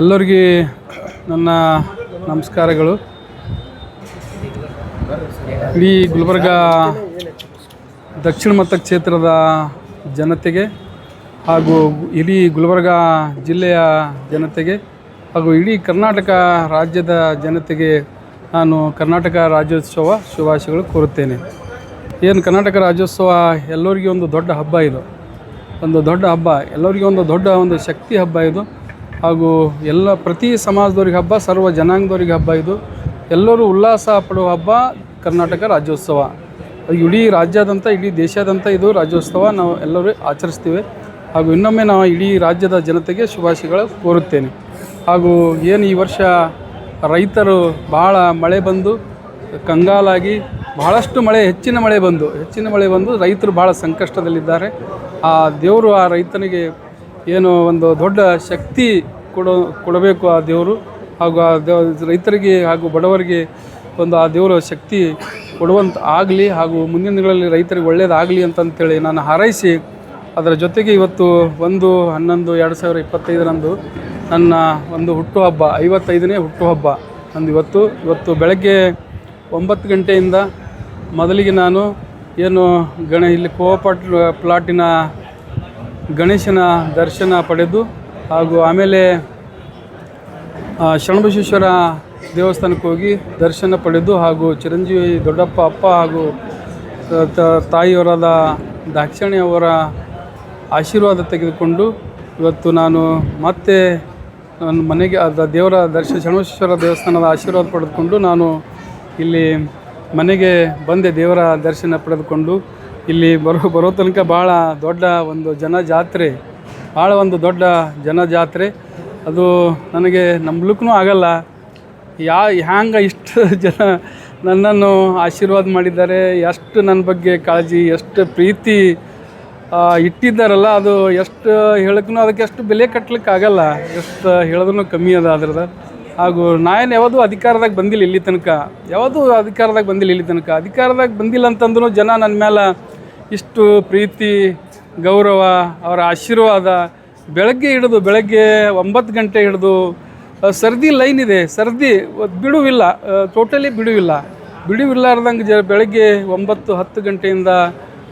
ಎಲ್ಲರಿಗೆ ನನ್ನ ನಮಸ್ಕಾರಗಳು. ಇಡೀ ಗುಲ್ಬರ್ಗ ದಕ್ಷಿಣ ಮತಕ್ಷೇತ್ರದ ಜನತೆಗೆ ಹಾಗೂ ಇಡೀ ಗುಲ್ಬರ್ಗ ಜಿಲ್ಲೆಯ ಜನತೆಗೆ ಹಾಗೂ ಇಡೀ ಕರ್ನಾಟಕ ರಾಜ್ಯದ ಜನತೆಗೆ ನಾನು ಕರ್ನಾಟಕ ರಾಜ್ಯೋತ್ಸವ ಶುಭಾಶಯಗಳು ಕೋರುತ್ತೇನೆ. ಏನು ಕರ್ನಾಟಕ ರಾಜ್ಯೋತ್ಸವ ಎಲ್ಲರಿಗೂ ಒಂದು ದೊಡ್ಡ ಹಬ್ಬ ಇದು. ಒಂದು ದೊಡ್ಡ ಹಬ್ಬ, ಎಲ್ಲರಿಗೂ ಒಂದು ದೊಡ್ಡ ಒಂದು ಶಕ್ತಿ ಹಬ್ಬ ಇದು. ಹಾಗೂ ಎಲ್ಲ ಪ್ರತಿ ಸಮಾಜದವ್ರಿಗೆ ಹಬ್ಬ, ಸರ್ವ ಜನಾಂಗದವ್ರಿಗೆ ಹಬ್ಬ ಇದು. ಎಲ್ಲರೂ ಉಲ್ಲಾಸ ಪಡುವ ಹಬ್ಬ ಕರ್ನಾಟಕ ರಾಜ್ಯೋತ್ಸವ. ಇಡೀ ರಾಜ್ಯಾದ್ಯಂತ ಇಡೀ ದೇಶಾದ್ಯಂತ ಇದು ರಾಜ್ಯೋತ್ಸವ ನಾವು ಎಲ್ಲರೂ ಆಚರಿಸ್ತೀವಿ. ಹಾಗೂ ಇನ್ನೊಮ್ಮೆ ನಾವು ಇಡೀ ರಾಜ್ಯದ ಜನತೆಗೆ ಶುಭಾಶಯಗಳು ಕೋರುತ್ತೇನೆ. ಹಾಗೂ ಏನು ಈ ವರ್ಷ ರೈತರು ಭಾಳ ಮಳೆ ಬಂದು, ಕಂಗಾಲಾಗಿ ಬಹಳಷ್ಟು ಮಳೆ, ಹೆಚ್ಚಿನ ಮಳೆ ಬಂದು, ಹೆಚ್ಚಿನ ಮಳೆ ಬಂದು ರೈತರು ಭಾಳ ಸಂಕಷ್ಟದಲ್ಲಿದ್ದಾರೆ. ಆ ದೇವರು ಆ ರೈತನಿಗೆ ಏನು ಒಂದು ದೊಡ್ಡ ಶಕ್ತಿ ಕೊಡೋ, ಕೊಡಬೇಕು ಆ ದೇವರು. ಹಾಗೂ ಆ ದೇವ, ರೈತರಿಗೆ ಹಾಗೂ ಬಡವರಿಗೆ ಒಂದು ಆ ದೇವರ ಶಕ್ತಿ ಕೊಡುವಂತ ಆಗಲಿ ಹಾಗೂ ಮುಂದಿನ ದಿನಗಳಲ್ಲಿ ರೈತರಿಗೆ ಒಳ್ಳೆಯದಾಗಲಿ ಅಂತಂತೇಳಿ ನಾನು ಹಾರೈಸಿ, ಅದರ ಜೊತೆಗೆ ಇವತ್ತು ಒಂದು, ಹನ್ನೊಂದು, ಎರಡು ಸಾವಿರ ಇಪ್ಪತ್ತೈದರಂದು ನನ್ನ ಒಂದು ಹುಟ್ಟುಹಬ್ಬ, ಐವತ್ತೈದನೇ ಹುಟ್ಟುಹಬ್ಬ ನಂದು ಇವತ್ತು. ಇವತ್ತು ಬೆಳಗ್ಗೆ ಒಂಬತ್ತು ಗಂಟೆಯಿಂದ ಮೊದಲಿಗೆ ನಾನು ಏನು ಗಣ, ಇಲ್ಲಿ ಕೋಪಾಟ್ ಪ್ಲಾಟಿನ ಗಣೇಶನ ದರ್ಶನ ಪಡೆದು ಹಾಗೂ ಆಮೇಲೆ ಶರಣಬಸೇಶ್ವರ ದೇವಸ್ಥಾನಕ್ಕೆ ಹೋಗಿ ದರ್ಶನ ಪಡೆದು ಹಾಗೂ ಚಿರಂಜೀವಿ ದೊಡ್ಡಪ್ಪ ಅಪ್ಪ ಹಾಗೂ ತಾಯಿಯವರಾದ ದಾಕ್ಷಿಣಿಯವರ ಆಶೀರ್ವಾದ ತೆಗೆದುಕೊಂಡು ಇವತ್ತು ನಾನು ಮತ್ತೆ ನನ್ನ ಮನೆಗೆ, ಅದ ದೇವರ ದರ್ಶನ ಶರಣಬಸವೇಶ್ವರ ದೇವಸ್ಥಾನದ ಆಶೀರ್ವಾದ ಪಡೆದುಕೊಂಡು ನಾನು ಇಲ್ಲಿ ಮನೆಗೆ ಬಂದೆ ದೇವರ ದರ್ಶನ ಪಡೆದುಕೊಂಡು. ಇಲ್ಲಿ ಬರೋ ಬರೋ ತನಕ ಭಾಳ ದೊಡ್ಡ ಒಂದು ಜನ ಜಾತ್ರೆ ಭಾಳ ಒಂದು ದೊಡ್ಡ ಜನ ಜಾತ್ರೆ ಅದು ನನಗೆ ನಂಬಲಿಕ್ಕೂ ಆಗಲ್ಲ. ಯಾ, ಹ್ಯಾಂಗೆ ಇಷ್ಟು ಜನ ನನ್ನನ್ನು ಆಶೀರ್ವಾದ ಮಾಡಿದ್ದಾರೆ, ಎಷ್ಟು ನನ್ನ ಬಗ್ಗೆ ಕಾಳಜಿ, ಎಷ್ಟು ಪ್ರೀತಿ ಇಟ್ಟಿದ್ದಾರಲ್ಲ, ಅದು ಎಷ್ಟು ಹೇಳಕ್ಕೂ ಅದಕ್ಕೆ ಎಷ್ಟು ಬೆಲೆ ಕಟ್ಲಿಕ್ಕೆ ಆಗಲ್ಲ ಎಷ್ಟು ಹೇಳಿದ್ರೂ ಕಮ್ಮಿ ಅದ ಅದ್ರದ್ದು. ಹಾಗೂ ನಾನು ಯಾವುದು ಅಧಿಕಾರದಾಗ ಬಂದಿಲ್ಲ ಇಲ್ಲಿ ತನಕ. ಯಾವುದು ಅಧಿಕಾರದಾಗ ಬಂದಿಲ್ಲ ಇಲ್ಲಿ ತನಕ. ಅಧಿಕಾರದಾಗ ಬಂದಿಲ್ಲ ಅಂತಂದ್ರೂ ಜನ ನನ್ನ ಮೇಲೆ ಇಷ್ಟು ಪ್ರೀತಿ, ಗೌರವ, ಅವರ ಆಶೀರ್ವಾದ, ಬೆಳಗ್ಗೆ ಹಿಡಿದು ಬೆಳಗ್ಗೆ ಒಂಬತ್ತು ಗಂಟೆ ಹಿಡಿದು ಸರ್ದಿ ಲೈನ್ ಇದೆ. ಸರ್ದಿ ಬಿಡುವಿಲ್ಲ. ಟೋಟಲಿ ಬಿಡುವಿಲ್ಲ. ಬಿಡುವಿಲ್ಲಾರ್ದಂಗೆ ಜ, ಬೆಳಗ್ಗೆ ಒಂಬತ್ತು ಹತ್ತು ಗಂಟೆಯಿಂದ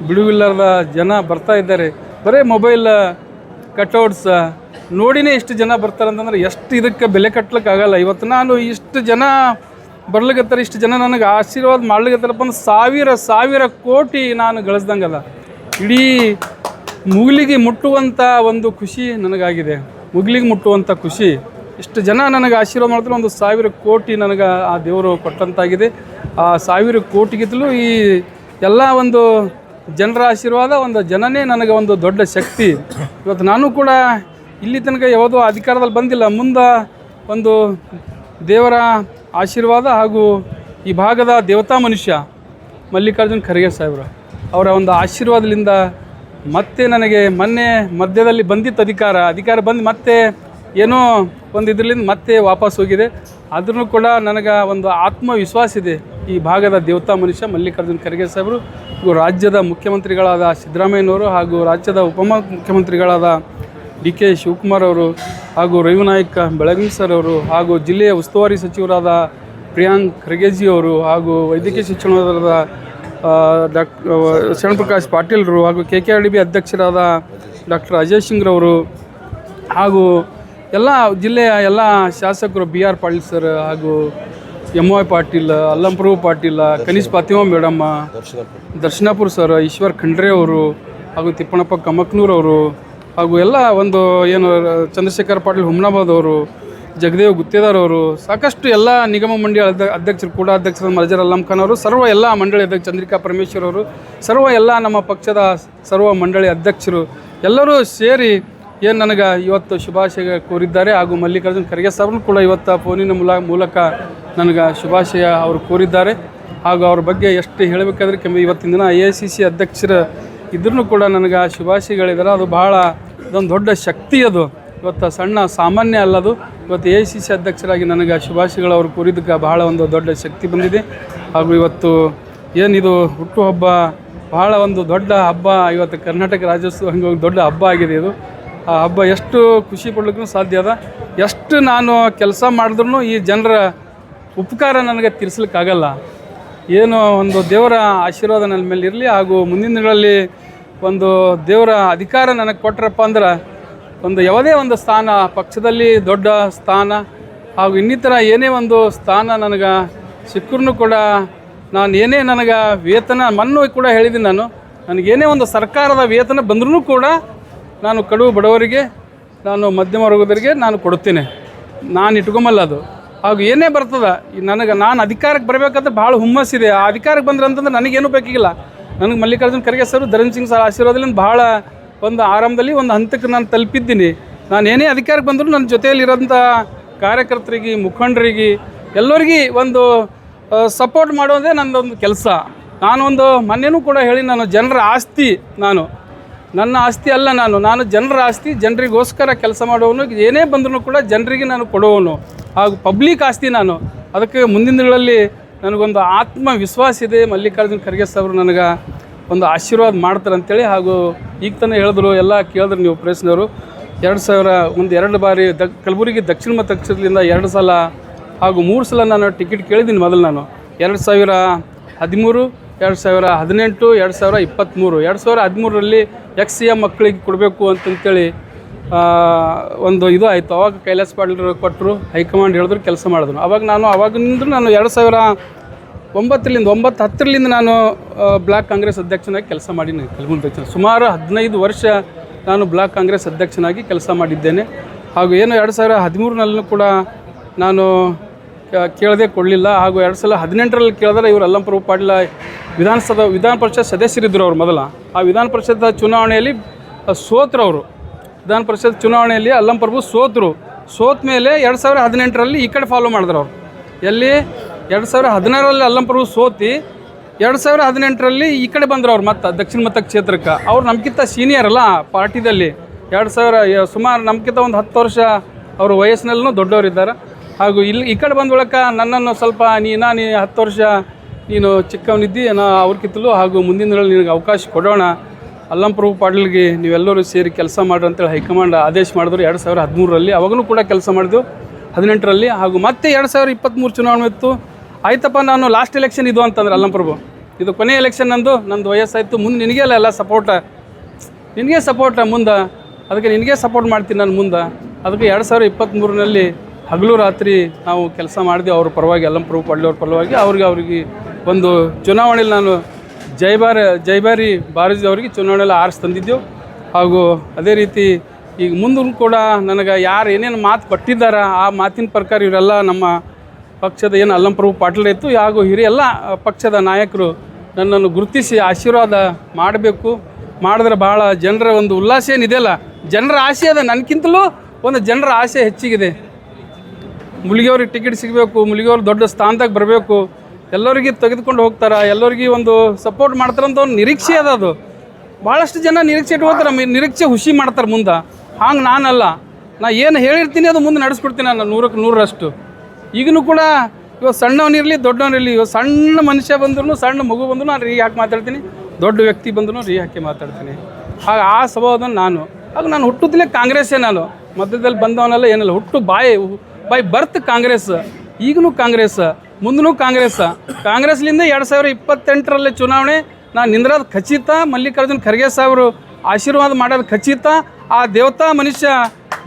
ಬಿಡುವಿಲ್ಲಾರ್ದ ಜನ ಬರ್ತಾ ಇದ್ದಾರೆ. ಬರೀ ಮೊಬೈಲ್ ಕಟೌಟ್ಸ್ ನೋಡಿನೇ ಇಷ್ಟು ಜನ ಬರ್ತಾರೆ ಅಂತಂದ್ರೆ ಎಷ್ಟು ಇದಕ್ಕೆ ಬೆಲೆ ಕಟ್ಟಲಿಕ್ಕಾಗಲ್ಲ ಇವತ್ತು ನಾನು ಇಷ್ಟು ಜನ ಬರ್ಲಿಕತ್ತಾರೆ ಇಷ್ಟು ಜನ ನನಗೆ ಆಶೀರ್ವಾದ ಮಾಡ್ಲಿಕತ್ತಾರಪ್ಪ ಅಂದ್ರೆ ಸಾವಿರ ಸಾವಿರ ಕೋಟಿ ನಾನು ಗಳಿಸ್ದಂಗಲ್ಲ ಇಡೀ ಮುಗಿಲಿಗೆ ಮುಟ್ಟುವಂಥ ಒಂದು ಖುಷಿ ನನಗಾಗಿದೆ. ಮುಗಿಲಿಗೆ ಮುಟ್ಟುವಂಥ ಖುಷಿ. ಇಷ್ಟು ಜನ ನನಗೆ ಆಶೀರ್ವಾದ ಮಾಡಿದ್ರೆ ಒಂದು ಸಾವಿರ ಕೋಟಿ ನನಗೆ ಆ ದೇವರು ಕೊಟ್ಟಂತಾಗಿದೆ. ಆ ಸಾವಿರ ಕೋಟಿಗಿಂತಲೂ ಈ ಎಲ್ಲ ಒಂದು ಜನರ ಆಶೀರ್ವಾದ, ಒಂದು ಜನನೇ ನನಗೆ ಒಂದು ದೊಡ್ಡ ಶಕ್ತಿ. ಇವತ್ತು ನಾನು ಕೂಡ ಇಲ್ಲಿ ತನಕ ಯಾವುದೋ ಅಧಿಕಾರದಲ್ಲಿ ಬಂದಿಲ್ಲ. ಮುಂದೆ ಒಂದು ದೇವರ ಆಶೀರ್ವಾದ ಹಾಗೂ ಈ ಭಾಗದ ದೇವತಾ ಮನುಷ್ಯ ಮಲ್ಲಿಕಾರ್ಜುನ್ ಖರ್ಗೆ ಸಾಹೇಬರು. ಅವರ ಒಂದು ಆಶೀರ್ವಾದದಿಂದ ಮತ್ತೆ ನನಗೆ ಮೊನ್ನೆ ಮಧ್ಯದಲ್ಲಿ ಬಂದಿತ್ತು ಅಧಿಕಾರ. ಅಧಿಕಾರ ಬಂದು ಮತ್ತೆ ಏನೋ ಒಂದು ಇದರಿಂದ ಮತ್ತೆ ವಾಪಸ್ ಹೋಗಿದೆ. ಆದ್ರೂ ಕೂಡ ನನಗೆ ಒಂದು ಆತ್ಮವಿಶ್ವಾಸ ಇದೆ ಈ ಭಾಗದ ದೇವತಾ ಮನುಷ್ಯ ಮಲ್ಲಿಕಾರ್ಜುನ್ ಖರ್ಗೆ ಸಾಹೇಬರು. ರಾಜ್ಯದ ಮುಖ್ಯಮಂತ್ರಿಗಳಾದ ಸಿದ್ದರಾಮಯ್ಯನವರು ಹಾಗೂ ರಾಜ್ಯದ ಉಪ ಮುಖ್ಯಮಂತ್ರಿಗಳಾದ ಡಿ ಕೆ ಶಿವಕುಮಾರ್ ಅವರು ಹಾಗೂ ರವಿನಾಯಕ ಬೆಳಗಿನ ಸರ್ ಅವರು ಹಾಗೂ ಜಿಲ್ಲೆಯ ಉಸ್ತುವಾರಿ ಸಚಿವರಾದ ಪ್ರಿಯಾಂಕ್ ಖರ್ಗೆಜಿ ಅವರು ಹಾಗೂ ವೈದ್ಯಕೀಯ ಶಿಕ್ಷಣದ ಡಾಕ್ ಶರಣಪ್ರಕಾಶ್ ಪಾಟೀಲ್ರು ಹಾಗೂ K K R D B ಅಧ್ಯಕ್ಷರಾದ ಡಾಕ್ಟರ್ ಅಜಯ್ ಸಿಂಗ್ರವರು ಹಾಗೂ ಎಲ್ಲ ಜಿಲ್ಲೆಯ ಎಲ್ಲ ಶಾಸಕರು ಬಿ ಆರ್ ಪಾಟೀಲ್ ಸರ್ ಹಾಗೂ ಎಂ ವೈ ಪಾಟೀಲ್ ಅಲ್ಲಂಪ್ರಭು ಪಾಟೀಲ್ ಕನೀಶ್ ಫಾತಿಮಾ ಮೇಡಮ್ಮ ದರ್ಶನಾಪುರ. ಸರ್ ಈಶ್ವರ್ ಖಂಡ್ರೆ ಅವರು ಹಾಗೂ ತಿಪ್ಪಣಪ್ಪ ಕಮಕ್ನೂರ್ ಅವರು ಹಾಗೂ ಎಲ್ಲ ಒಂದು ಏನು, ಚಂದ್ರಶೇಖರ್ ಪಾಟೀಲ್ ಹುಮ್ನಾಬಾದ್ ಅವರು ಜಗದೇವ್ ಗುತ್ತೇದಾರ್ ಅವರು, ಸಾಕಷ್ಟು ಎಲ್ಲ ನಿಗಮ ಮಂಡಳಿ ಅಧ್ಯ ಅಧ್ಯಕ್ಷರು ಕೂಡ ಅಧ್ಯಕ್ಷರ, ಮಲಜರ್ ಅಲ್ಲಂ ಅವರು, ಸರ್ವ ಎಲ್ಲ ಮಂಡಳಿ ಅಧ್ಯಕ್ಷ ಚಂದ್ರಿಕಾ ಪರಮೇಶ್ವರ್ ಅವರು, ಸರ್ವ ಎಲ್ಲ ನಮ್ಮ ಪಕ್ಷದ ಸರ್ವ ಮಂಡಳಿ ಅಧ್ಯಕ್ಷರು ಎಲ್ಲರೂ ಸೇರಿ ಏನು ನನಗೆ ಇವತ್ತು ಶುಭಾಶಯ ಕೋರಿದ್ದಾರೆ ಹಾಗೂ ಮಲ್ಲಿಕಾರ್ಜುನ್ ಖರ್ಗೆ ಸಾಹೇಬ್ರು ಕೂಡ ಇವತ್ತು ಫೋನಿನ ಮೂಲ, ಮೂಲಕ ನನಗೆ ಶುಭಾಶಯ ಅವರು ಕೋರಿದ್ದಾರೆ. ಹಾಗೂ ಅವ್ರ ಬಗ್ಗೆ ಎಷ್ಟು ಹೇಳಬೇಕಾದ್ರೆ ಇವತ್ತಿನ ದಿನ ಎ ಸಿ ಸಿ ಅಧ್ಯಕ್ಷರ ಇದ್ರೂ ಕೂಡ ನನಗೆ ಶುಭಾಶಯಗಳಿದ್ದಾರೆ ಅದು ಭಾಳ ಇದೊಂದು ದೊಡ್ಡ ಶಕ್ತಿ ಅದು. ಇವತ್ತು ಸಣ್ಣ ಸಾಮಾನ್ಯ ಅಲ್ಲದು, ಇವತ್ತು ಎ ಸಿ ಸಿ ಅಧ್ಯಕ್ಷರಾಗಿ ನನಗೆ ಶುಭಾಶಯಗಳು ಅವರು ಕೋರಿದ್ದಕ್ಕೆ ಬಹಳ ಒಂದು ದೊಡ್ಡ ಶಕ್ತಿ ಬಂದಿದೆ. ಹಾಗೂ ಇವತ್ತು ಏನಿದು, ಹುಟ್ಟುಹಬ್ಬ ಬಹಳ ಒಂದು ದೊಡ್ಡ ಹಬ್ಬ, ಇವತ್ತು ಕರ್ನಾಟಕ ರಾಜ್ಯೋತ್ಸವ ಹಂಗೆ ದೊಡ್ಡ ಹಬ್ಬ ಆಗಿದೆ ಇದು. ಆ ಹಬ್ಬ ಎಷ್ಟು ಖುಷಿ ಪಡ್ಲಿಕ್ಕೂ ಸಾಧ್ಯ ಅದ. ಎಷ್ಟು ನಾನು ಕೆಲಸ ಮಾಡಿದ್ರೂ ಈ ಜನರ ಉಪಕಾರ ನನಗೆ ತೀರಿಸ್ಲಿಕ್ಕಾಗಲ್ಲ. ಏನು ಒಂದು ದೇವರ ಆಶೀರ್ವಾದ ನನ್ನ ಮೇಲೆ ಇರಲಿ ಹಾಗೂ ಮುಂದಿನ ದಿನಗಳಲ್ಲಿ ಒಂದು ದೇವರ ಅಧಿಕಾರ ನನಗೆ ಕೊಟ್ರಪ್ಪ ಅಂದ್ರೆ ಒಂದು ಯಾವುದೇ ಒಂದು ಸ್ಥಾನ, ಪಕ್ಷದಲ್ಲಿ ದೊಡ್ಡ ಸ್ಥಾನ ಹಾಗೂ ಇನ್ನಿತರ ಏನೇ ಒಂದು ಸ್ಥಾನ ನನಗೆ ಸಿಕ್ಕರೂ ಕೂಡ ನಾನು ಏನೇ ನನಗೆ ವೇತನ, ಮನ್ನು ಕೂಡ ಹೇಳಿದ್ದೀನಿ ನಾನು. ನನಗೇನೇ ಒಂದು ಸರ್ಕಾರದ ವೇತನ ಬಂದರೂ ಕೂಡ ನಾನು ಕಡು ಬಡವರಿಗೆ, ನಾನು ಮಧ್ಯಮ ವರ್ಗದವರಿಗೆ ನಾನು ಕೊಡುತ್ತೇನೆ. ನಾನು ಇಟ್ಕೊಂಬಲ್ಲ ಅದು. ಹಾಗೂ ಏನೇ ಬರ್ತದೆ ನನಗೆ ನಾನು ಅಧಿಕಾರಕ್ಕೆ ಬರಬೇಕಂತ ಭಾಳ ಹುಮ್ಮಸ್ಸಿದೆ. ಆ ಅಧಿಕಾರಕ್ಕೆ ಬಂದ್ರೆ ಅಂತಂದ್ರೆ ನನಗೇನು ಬೇಕಾಗಿಲ್ಲ ನನಗೆ ಮಲ್ಲಿಕಾರ್ಜುನ್ ಖರ್ಗೆ ಸರ್ ಧರಣ್ ಸಿಂಗ್ ಸರ್ ಆಶೀರ್ವಾದದಿಂದ ಭಾಳ ಒಂದು ಆರಂಭದಲ್ಲಿ ಒಂದು ಹಂತಕ್ಕೆ ನಾನು ತಲುಪಿದ್ದೀನಿ. ನಾನು ಏನೇ ಅಧಿಕಾರಕ್ಕೆ ಬಂದರೂ ನನ್ನ ಜೊತೆಯಲ್ಲಿರೋಂಥ ಕಾರ್ಯಕರ್ತರಿಗೆ, ಮುಖಂಡರಿಗೆ, ಎಲ್ಲರಿಗೆ ಒಂದು ಸಪೋರ್ಟ್ ಮಾಡೋದೇ ನನ್ನದೊಂದು ಕೆಲಸ. ನಾನೊಂದು ಮೊನ್ನೆನೂ ಕೂಡ ಹೇಳಿ ನಾನು ಜನರ ಆಸ್ತಿ ನಾನು. ನನ್ನ ಆಸ್ತಿ ಅಲ್ಲ ನಾನು. ನಾನು ಜನರ ಆಸ್ತಿ, ಜನರಿಗೋಸ್ಕರ ಕೆಲಸ ಮಾಡೋನು ಏನೇ ಬಂದರೂ ಕೂಡ ಜನರಿಗೆ ನಾನು ಕೊಡುವವನು ಹಾಗೂ ಪಬ್ಲಿಕ್ ಆಸ್ತಿ ನಾನು. ಅದಕ್ಕೆ ಮುಂದಿನ ದಿನಗಳಲ್ಲಿ ನನಗೊಂದು ಆತ್ಮವಿಶ್ವಾಸ ಇದೆ. ಮಲ್ಲಿಕಾರ್ಜುನ ಖರ್ಗೆ ಸಾವ್ರು ನನಗೆ ಒಂದು ಆಶೀರ್ವಾದ ಮಾಡ್ತಾರೆ ಅಂತೇಳಿ ಹಾಗೂ ಈಗ ತಾನೇ ಹೇಳಿದ್ರು, ಎಲ್ಲ ಕೇಳಿದ್ರು ನೀವು ಪ್ರೆಸ್ನವರು ಎರಡು ಸಾವಿರ ಒಂದು ಎರಡು ಬಾರಿ ದ, ಕಲಬುರಗಿ ದಕ್ಷಿಣ ಮತ ಕ್ಷೇತ್ರದಿಂದ ಎರಡು ಸಲ ಹಾಗೂ ಮೂರು ಸಲ ನಾನು ಟಿಕೆಟ್ ಕೇಳಿದ್ದೀನಿ ಮೊದಲು ನಾನು. ಎರಡು ಸಾವಿರ ಹದಿಮೂರು, ಎರಡು ಸಾವಿರ ಹದಿನೆಂಟು, ಎರಡು ಸಾವಿರ ಇಪ್ಪತ್ತ್ಮೂರು ಎರಡು ಸಾವಿರ ಹದಿಮೂರರಲ್ಲಿ ಎಕ್ಸ್ ಸಿ ಮಕ್ಕಳಿಗೆ ಕೊಡಬೇಕು ಅಂತಂತೇಳಿ ಒಂದು ಇದು ಆಯಿತು. ಅವಾಗ ಕೈಲಾಸ್ ಪಾಟೀಲ್ ಕೊಟ್ಟರು ಹೈಕಮಾಂಡ್ ಹೇಳಿದ್ರು ಕೆಲಸ ಮಾಡಿದ್ರು. ಅವಾಗ ನಾನು ಅವಾಗಿಂದ ನಾನು ಎರಡು ಸಾವಿರ ಒಂಬತ್ತರಿಂದ, ಒಂಬತ್ತು ಹತ್ತರಿಂದ ನಾನು ಬ್ಲಾಕ್ ಕಾಂಗ್ರೆಸ್ ಅಧ್ಯಕ್ಷನಾಗಿ ಕೆಲಸ ಮಾಡೀನಿ ಕಲಬುರಗಿ ಸುಮಾರು ಹದಿನೈದು ವರ್ಷ ನಾನು ಬ್ಲಾಕ್ ಕಾಂಗ್ರೆಸ್ ಅಧ್ಯಕ್ಷನಾಗಿ ಕೆಲಸ ಮಾಡಿದ್ದೇನೆ. ಹಾಗೂ ಏನು ಎರಡು ಸಾವಿರ ಹದಿಮೂರಿನಲ್ಲೂ ಕೂಡ ನಾನು ಕೇಳದೆ ಕೊಡಲಿಲ್ಲ. ಹಾಗೂ ಎರಡು ಸಲ ಹದಿನೆಂಟರಲ್ಲಿ ಕೇಳಿದ್ರೆ ಇವರು ಅಲ್ಲಂಪುರ ಪಾಟೀಲ ವಿಧಾನಸಭಾ, ವಿಧಾನ ಪರಿಷತ್ ಸದಸ್ಯರಿದ್ದರು ಅವರು ಮೊದಲ. ಆ ವಿಧಾನ ಪರಿಷತ್ ಚುನಾವಣೆಯಲ್ಲಿ ಸೋತ್ರವರು ವಿಧಾನ ಪರಿಷತ್ ಚುನಾವಣೆಯಲ್ಲಿ ಅಲ್ಲಂಪ್ರಭು ಸೋತರು. ಸೋತ ಮೇಲೆ ಎರಡು ಸಾವಿರ ಹದಿನೆಂಟರಲ್ಲಿ ಈ ಕಡೆ ಫಾಲೋ ಮಾಡಿದ್ರು ಅವರು. ಎಲ್ಲಿ? ಎರಡು ಸಾವಿರ ಹದಿನಾರರಲ್ಲಿ ಅಲ್ಲಂಪ್ರಭು ಸೋತಿ, ಎರಡು ಸಾವಿರ ಹದಿನೆಂಟರಲ್ಲಿ ಈ ಕಡೆ ಬಂದರು ಅವ್ರು ಮತ್ತೆ, ದಕ್ಷಿಣ ಮತ ಕ್ಷೇತ್ರಕ್ಕೆ. ಅವ್ರು ನಮ್ಗಿಂತ ಸೀನಿಯರ್ ಅಲ್ಲ ಪಾರ್ಟಿದಲ್ಲಿ. ಎರಡು ಸಾವಿರ ಸುಮಾರು ನಮ್ಗಿಂತ ಒಂದು ಹತ್ತು ವರ್ಷ ಅವರು ವಯಸ್ಸಿನಲ್ಲೂ ದೊಡ್ಡವರಿದ್ದಾರೆ ಹಾಗೂ ಇಲ್ಲಿ ಈ ಕಡೆ ಬಂದ ಬಳಿಕ ನನ್ನನ್ನು ಸ್ವಲ್ಪ ನೀನು ನೀ ಹತ್ತು ವರ್ಷ ನೀನು ಚಿಕ್ಕವನಿದ್ದಿ, ನಾ ಅವ್ರಕ್ಕಿಂತಲೂ ಹಾಗೂ ಮುಂದಿನ ನಿನಗೆ ಅವಕಾಶ ಕೊಡೋಣ. ಅಲ್ಲಂಪ್ರಭು ಪಾಟೀಲ್ಗೆ ನೀವೆಲ್ಲರೂ ಸೇರಿ ಕೆಲಸ ಮಾಡ್ರಿ ಅಂತೇಳಿ ಹೈಕಮಾಂಡ್ ಆದೇಶ ಮಾಡಿದ್ರು ಎರಡು ಸಾವಿರ ಹದಿಮೂರರಲ್ಲಿ. ಅವಾಗಲೂ ಕೂಡ ಕೆಲಸ ಮಾಡಿದ್ವು. ಹದಿನೆಂಟರಲ್ಲಿ ಹಾಗೂ ಮತ್ತೆ ಎರಡು ಸಾವಿರ ಇಪ್ಪತ್ತ್ಮೂರು ಚುನಾವಣೆ ಇತ್ತು. ಆಯ್ತಪ್ಪ, ನಾನು ಲಾಸ್ಟ್ ಎಲೆಕ್ಷನ್ ಇದು ಅಂತಂದ್ರೆ ಅಲ್ಲಂಪ್ರಭು ಇದು ಕೊನೆ ಎಲೆಕ್ಷನ್ ನಂದು ನಂದು ವಯಸ್ಸಾಯಿತು. ಮುಂದೆ ನಿನಗೆ ಅಲ್ಲ ಎಲ್ಲ ಸಪೋರ್ಟ ನಿನಗೆ ಸಪೋರ್ಟ ಮುಂದೆ. ಅದಕ್ಕೆ ನಿನಗೆ ಸಪೋರ್ಟ್ ಮಾಡ್ತೀನಿ ನಾನು ಮುಂದೆ. ಅದಕ್ಕೆ ಎರಡು ಸಾವಿರ ಇಪ್ಪತ್ತ್ಮೂರಿನಲ್ಲಿ ಹಗಲು ರಾತ್ರಿ ನಾವು ಕೆಲಸ ಮಾಡಿದೆ ಅವ್ರ ಪರವಾಗಿ ಅಲ್ಲಂಪ್ರಭು ಪಾಟೀಲ್ ಅವ್ರ ಪರವಾಗಿ, ಅವ್ರಿಗೆ ಅವ್ರಿಗೆ ಒಂದು ಚುನಾವಣೆಯಲ್ಲಿ ನಾನು ಜೈಬಾರಿ ಜೈಬಾರಿ ಬಾರಜಿ ಅವರಿಗೆ ಚುನಾವಣೆಯಲ್ಲಿ ಆರಿಸಿ ತಂದಿದ್ದೆವು. ಹಾಗೂ ಅದೇ ರೀತಿ ಈಗ ಮುಂದೂ ಕೂಡ ನನಗೆ ಯಾರು ಏನೇನು ಮಾತು ಕೊಟ್ಟಿದ್ದಾರೆ ಆ ಮಾತಿನ ಪ್ರಕಾರ ಇವರೆಲ್ಲ ನಮ್ಮ ಪಕ್ಷದ ಏನು ಅಲ್ಲಂಪ್ರಭು ಪಾಟೀಲ್ ಇತ್ತು. ಹಾಗೂ ಹಿರಿಯ ಎಲ್ಲ ಪಕ್ಷದ ನಾಯಕರು ನನ್ನನ್ನು ಗುರುತಿಸಿ ಆಶೀರ್ವಾದ ಮಾಡಬೇಕು. ಮಾಡಿದ್ರೆ ಭಾಳ ಜನರ ಒಂದು ಉಲ್ಲಾಸ ಏನಿದೆಯಲ್ಲ ಜನರ ಆಸೆ ಅದ. ನನಗಿಂತಲೂ ಒಂದು ಜನರ ಆಸೆ ಹೆಚ್ಚಿಗಿದೆ. ಮುಲಿಗೆಯವ್ರಿಗೆ ಟಿಕೆಟ್ ಸಿಗಬೇಕು ಮುಲಿಗೆಯವ್ರು ದೊಡ್ಡ ಸ್ಥಾನದಾಗ ಬರಬೇಕು. ಎಲ್ಲರಿಗೆ ತೆಗೆದುಕೊಂಡು ಹೋಗ್ತಾರೆ? ಎಲ್ಲರಿಗೆ ಒಂದು ಸಪೋರ್ಟ್ ಮಾಡ್ತಾರಂತ ಒಂದು ನಿರೀಕ್ಷೆ ಅದ ಅದು. ಭಾಳಷ್ಟು ಜನ ನಿರೀಕ್ಷೆ ಇಟ್ಕೋತಾರೆ ನಿರೀಕ್ಷೆ ಹುಷಿ ಮಾಡ್ತಾರೆ ಮುಂದೆ. ಹಾಂಗೆ ನಾನಲ್ಲ. ನಾ ಏನು ಹೇಳಿರ್ತೀನಿ ಅದು ಮುಂದೆ ನಡೆಸ್ಕೊಡ್ತೀನಿ ನಾನು ನೂರಕ್ಕೆ ನೂರರಷ್ಟು. ಈಗಲೂ ಕೂಡ ಇವತ್ತು ಸಣ್ಣವನಿರಲಿ ದೊಡ್ಡವನಿರಲಿ ಇವತ್ತು ಸಣ್ಣ ಮನುಷ್ಯ ಬಂದ್ರು ಸಣ್ಣ ಮಗು ಬಂದ್ರು ನಾನು ರೀ ಹಾಕಿ ಮಾತಾಡ್ತೀನಿ. ದೊಡ್ಡ ವ್ಯಕ್ತಿ ಬಂದ್ರು ರೀ ಹಾಕಿ ಮಾತಾಡ್ತೀನಿ. ಹಾಗೆ ಆ ಸ್ವಭಾವದ ನಾನು. ಆಗ ನಾನು ಹುಟ್ಟುತ್ತಲೇ ಕಾಂಗ್ರೆಸ್ಸೇ ನಾನು. ಮಧ್ಯದಲ್ಲಿ ಬಂದವನಲ್ಲ ಏನಿಲ್ಲ, ಹುಟ್ಟು ಬಾಯಿ ಬಾಯಿ ಬರ್ತ್ ಕಾಂಗ್ರೆಸ್. ಈಗಲೂ ಕಾಂಗ್ರೆಸ್. ಮುಂದೂ ಕಾಂಗ್ರೆಸ್ ಕಾಂಗ್ರೆಸ್ಲಿಂದ ಎರಡು ಸಾವಿರ ಇಪ್ಪತ್ತೆಂಟರಲ್ಲಿ ಚುನಾವಣೆ, ನಾನು ನಿಂದ್ರದ ಖಚಿತ, ಮಲ್ಲಿಕಾರ್ಜುನ್ ಖರ್ಗೆ ಸಾಹೇಬರು ಆಶೀರ್ವಾದ ಮಾಡೋದು ಖಚಿತ. ಆ ದೇವತಾ ಮನುಷ್ಯ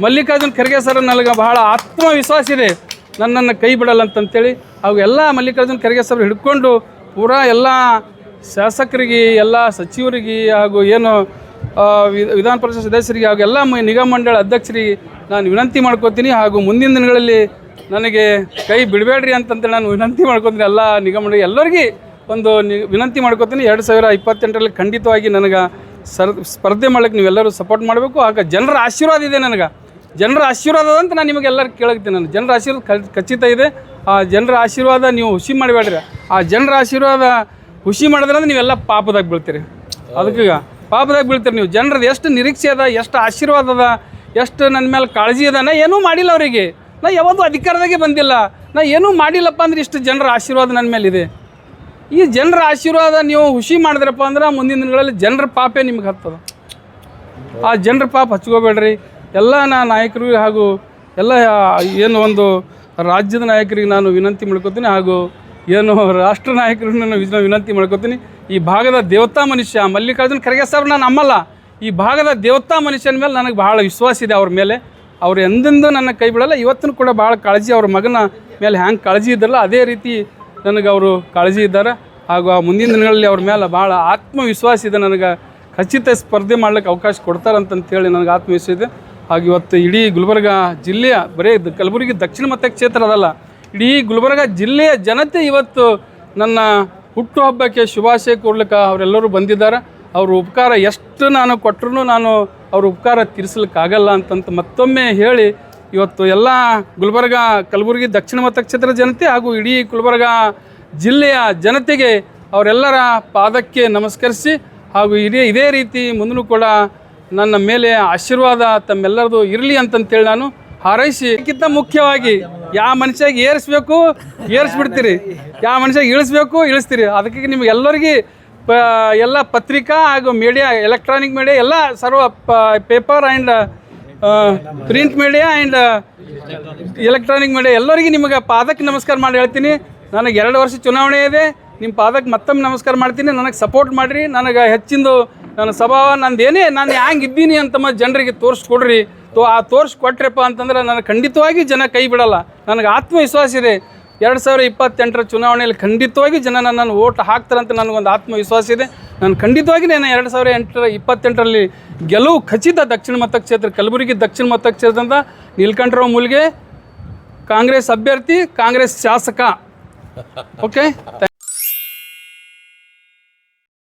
ಮಲ್ಲಿಕಾರ್ಜುನ್ ಖರ್ಗೆ ಸರ್ ನನಗೆ ಬಹಳ ಆತ್ಮವಿಶ್ವಾಸ ಇದೆ. ನನ್ನನ್ನು ಕೈ ಬಿಡಲ್ಲ ಅಂತಂತೇಳಿ ಅವೆಲ್ಲ ಎಲ್ಲ ಮಲ್ಲಿಕಾರ್ಜುನ್ ಖರ್ಗೆ ಸರ್ ಹಿಡ್ಕೊಂಡು ಪೂರಾ ಎಲ್ಲ ಶಾಸಕರಿಗೆ, ಎಲ್ಲ ಸಚಿವರಿಗೆ ಹಾಗೂ ಏನು ವಿಧಾನ ಪರಿಷತ್ ಸದಸ್ಯರಿಗೆ ಹಾಗೂ ಎಲ್ಲ ನಿಗಮ ಮಂಡಳ ಅಧ್ಯಕ್ಷರಿಗೆ ನಾನು ವಿನಂತಿ ಮಾಡ್ಕೋತೀನಿ ಹಾಗೂ ಮುಂದಿನ ದಿನಗಳಲ್ಲಿ ನನಗೆ ಕೈ ಬಿಡಬೇಡ್ರಿ ಅಂತಂತೇಳಿ ನಾನು ವಿನಂತಿ ಮಾಡ್ಕೊತೀನಿ ಎಲ್ಲ ನಿಗಮ ಎಲ್ಲರಿಗೂ ಒಂದು ನಿ ವಿನಂತಿ ಮಾಡ್ಕೋತೀನಿ. ಎರಡು ಸಾವಿರ ಇಪ್ಪತ್ತೆಂಟರಲ್ಲಿ ಖಂಡಿತವಾಗಿ ನನಗೆ ಸರ್ ಸ್ಪರ್ಧೆ ಮಾಡೋಕ್ಕೆ ನೀವೆಲ್ಲರೂ ಸಪೋರ್ಟ್ ಮಾಡಬೇಕು. ಆಗ ಜನರ ಆಶೀರ್ವಾದ ಇದೆ ನನಗೆ. ಜನರ ಆಶೀರ್ವಾದ ಅಂತ ನಾನು ನಿಮಗೆಲ್ಲರೂ ಕೇಳಕ್ತೀನಿ ನಾನು. ಜನರ ಆಶೀರ್ವಾದ ಖಚಿತ ಇದೆ. ಆ ಜನರ ಆಶೀರ್ವಾದ ನೀವು ಹುಷಿ ಮಾಡಬೇಡ್ರಿ. ಆ ಜನರ ಆಶೀರ್ವಾದ ಹುಸಿ ಮಾಡಿದ್ರೆ ಅಂದ್ರೆ ನೀವೆಲ್ಲ ಪಾಪದಾಗ ಬೀಳ್ತೀರಿ. ಅದಕ್ಕೀಗ ಪಾಪದಾಗ ಬೀಳ್ತೀರಿ ನೀವು. ಜನರದ್ದು ಎಷ್ಟು ನಿರೀಕ್ಷೆ ಅದ, ಎಷ್ಟು ಆಶೀರ್ವಾದ ಅದ, ಎಷ್ಟು ನನ್ನ ಮೇಲೆ ಕಾಳಜಿ ಅದ ನಾ ಏನೂ ಮಾಡಿಲ್ಲ ಅವರಿಗೆ. ನಾ ಯಾವತ್ತೂ ಅಧಿಕಾರದಾಗೆ ಬಂದಿಲ್ಲ. ನಾ ಏನೂ ಮಾಡಿಲ್ಲಪ್ಪ ಅಂದ್ರೆ ಇಷ್ಟು ಜನರ ಆಶೀರ್ವಾದ ನನ್ನ ಮೇಲಿದೆ. ಈ ಜನರ ಆಶೀರ್ವಾದ ನೀವು ಹುಷಿ ಮಾಡಿದ್ರಪ್ಪ ಅಂದ್ರೆ ಮುಂದಿನ ದಿನಗಳಲ್ಲಿ ಜನರ ಪಾಪೇ ನಿಮ್ಗೆ ಹತ್ತದ. ಆ ಜನರ ಪಾಪ ಹಚ್ಕೋಬೇಡ್ರಿ. ಎಲ್ಲ ನಾ ನಾಯಕರು ಹಾಗೂ ಎಲ್ಲ ಏನು ಒಂದು ರಾಜ್ಯದ ನಾಯಕರಿಗೆ ನಾನು ವಿನಂತಿ ಮಾಡ್ಕೋತೀನಿ ಹಾಗೂ ಏನು ರಾಷ್ಟ್ರ ನಾಯಕರು ನಾನು ವಿನ- ವಿನಂತಿ ಮಾಡ್ಕೋತೀನಿ. ಈ ಭಾಗದ ದೇವತಾ ಮನುಷ್ಯ ಮಲ್ಲಿಕಾರ್ಜುನ ಖರ್ಗೆ ಸರ್ ನಾನು ನಮ್ಮಲ್ಲ. ಈ ಭಾಗದ ದೇವತಾ ಮನುಷ್ಯನ ಮೇಲೆ ನನಗೆ ಬಹಳ ವಿಶ್ವಾಸ ಇದೆ ಅವ್ರ ಮೇಲೆ. ಅವ್ರು ಎಂದೆಂದು ನನ್ನ ಕೈ ಬಿಡಲ್ಲ, ಇವತ್ತೂ ಕೂಡ ಭಾಳ ಕಾಳಜಿ, ಅವ್ರ ಮಗನ ಮೇಲೆ ಹ್ಯಾಂಗೆ ಕಾಳಜಿ ಇದ್ದಲ್ಲ ಅದೇ ರೀತಿ ನನಗೆ ಅವರು ಕಾಳಜಿ ಇದ್ದಾರೆ. ಹಾಗೂ ಆ ಮುಂದಿನ ದಿನಗಳಲ್ಲಿ ಅವ್ರ ಮೇಲೆ ಭಾಳ ಆತ್ಮವಿಶ್ವಾಸ ಇದೆ ನನಗೆ. ಖಚಿತ ಸ್ಪರ್ಧೆ ಮಾಡ್ಲಿಕ್ಕೆ ಅವಕಾಶ ಕೊಡ್ತಾರಂತಂತೇಳಿ ನನಗೆ ಆತ್ಮವಿಶ್ವಾಸ ಇದೆ. ಹಾಗೆ ಇವತ್ತು ಇಡೀ ಗುಲ್ಬರ್ಗ ಜಿಲ್ಲೆಯ, ಬರೀ ಕಲಬುರಗಿ ದಕ್ಷಿಣ ಕ್ಷೇತ್ರ ಅದಲ್ಲ, ಇಡೀ ಗುಲ್ಬರ್ಗ ಜಿಲ್ಲೆಯ ಜನತೆ ಇವತ್ತು ನನ್ನ ಹುಟ್ಟುಹಬ್ಬಕ್ಕೆ ಶುಭಾಶಯ ಕೊಡ್ಲಿಕ್ಕೆ ಅವರೆಲ್ಲರೂ ಬಂದಿದ್ದಾರೆ. ಅವರು ಉಪಕಾರ ಎಷ್ಟು ನಾನು ಕೊಟ್ಟರು ನಾನು ಅವ್ರ ಉಪಕಾರ ತೀರಿಸ್ಲಿಕ್ಕಾಗಲ್ಲ ಅಂತಂತ ಮತ್ತೊಮ್ಮೆ ಹೇಳಿ, ಇವತ್ತು ಎಲ್ಲ ಗುಲ್ಬರ್ಗ, ಕಲಬುರಗಿ, ದಕ್ಷಿಣ ಮತಕ್ಷೇತ್ರ ಜನತೆ ಹಾಗೂ ಇಡೀ ಗುಲ್ಬರ್ಗ ಜಿಲ್ಲೆಯ ಜನತೆಗೆ ಅವರೆಲ್ಲರ ಪಾದಕ್ಕೆ ನಮಸ್ಕರಿಸಿ ಹಾಗೂ ಇದೇ ಇದೇ ರೀತಿ ಮುಂದೂ ಕೂಡ ನನ್ನ ಮೇಲೆ ಆಶೀರ್ವಾದ ತಮ್ಮೆಲ್ಲರದು ಇರಲಿ ಅಂತಂತೇಳಿ ನಾನು ಹಾರೈಸಿ ಅದಕ್ಕಿಂತ ಮುಖ್ಯವಾಗಿ ಯಾವ ಮನುಷ್ಯಾಗ ಏರಿಸ್ಬೇಕು, ಏರಿಸ್ಬಿಡ್ತೀರಿ. ಯಾವ ಮನುಷ್ಯಾಗ ಇಳಿಸ್ಬೇಕು, ಇಳಿಸ್ತೀರಿ. ಅದಕ್ಕೆ ನಿಮಗೆಲ್ಲರಿಗೂ ಎಲ್ಲ ಪತ್ರಿಕಾ ಹಾಗೂ ಮೀಡಿಯಾ ಎಲೆಕ್ಟ್ರಾನಿಕ್ ಮೀಡಿಯಾ ಎಲ್ಲ ಸರ್ವ paper and print media and electronic media ಎಲ್ಲರಿಗೂ ನಿಮಗೆ ಪಾದಕ್ಕೆ ನಮಸ್ಕಾರ ಮಾಡಿ ಹೇಳ್ತೀನಿ. ನನಗೆ ಎರಡು ವರ್ಷ ಚುನಾವಣೆ ಇದೆ. ನಿಮ್ಮ ಪಾದಕ್ಕೆ ಮತ್ತೊಮ್ಮೆ ನಮಸ್ಕಾರ ಮಾಡ್ತೀನಿ. ನನಗೆ ಸಪೋರ್ಟ್ ಮಾಡಿರಿ. ನನಗೆ ಹೆಚ್ಚಿಂದು ನನ್ನ ಸ್ವಭಾವ ನಂದು ಏನೇ ನಾನು ಹ್ಯಾಂಗೆ ಇದ್ದೀನಿ ಅಂತ ಮತ್ತೆ ಜನರಿಗೆ ತೋರಿಸ್ಕೊಡ್ರಿ. ತೋ, ಆ ತೋರಿಸ್ಕೊಟ್ರಪ್ಪ ಅಂತಂದ್ರೆ ನನಗೆ ಖಂಡಿತವಾಗಿ ಜನ ಕೈ ಬಿಡಲ್ಲ. ನನಗೆ ಆತ್ಮವಿಶ್ವಾಸ ಇದೆ. ಎರಡು ಸಾವಿರ ಇಪ್ಪತ್ತೆಂಟರ ಚುನಾವಣೆಯಲ್ಲಿ ಖಂಡಿತವಾಗಿ ಜನ ನನ್ನನ್ನು ಓಟ್ ಹಾಕ್ತಾರಂತ ನನಗೊಂದು ಆತ್ಮವಿಶ್ವಾಸ ಇದೆ. ನಾನು ಖಂಡಿತವಾಗಿ ನಾನು ಎರಡು ಸಾವಿರ ಎಂಟರ, ಇಪ್ಪತ್ತೆಂಟರಲ್ಲಿ ಗೆಲುವು ಖಚಿತ ದಕ್ಷಿಣ ಮತಕ್ಷೇತ್ರ ಕಲಬುರಗಿ ದಕ್ಷಿಣ ಮತಕ್ಷೇತ್ರದಿಂದ ನೀಲ್ಕಂಠರಾವ್ ಮುಲ್ಗೆ ಕಾಂಗ್ರೆಸ್ ಅಭ್ಯರ್ಥಿ, ಕಾಂಗ್ರೆಸ್ ಶಾಸಕ. ಓಕೆ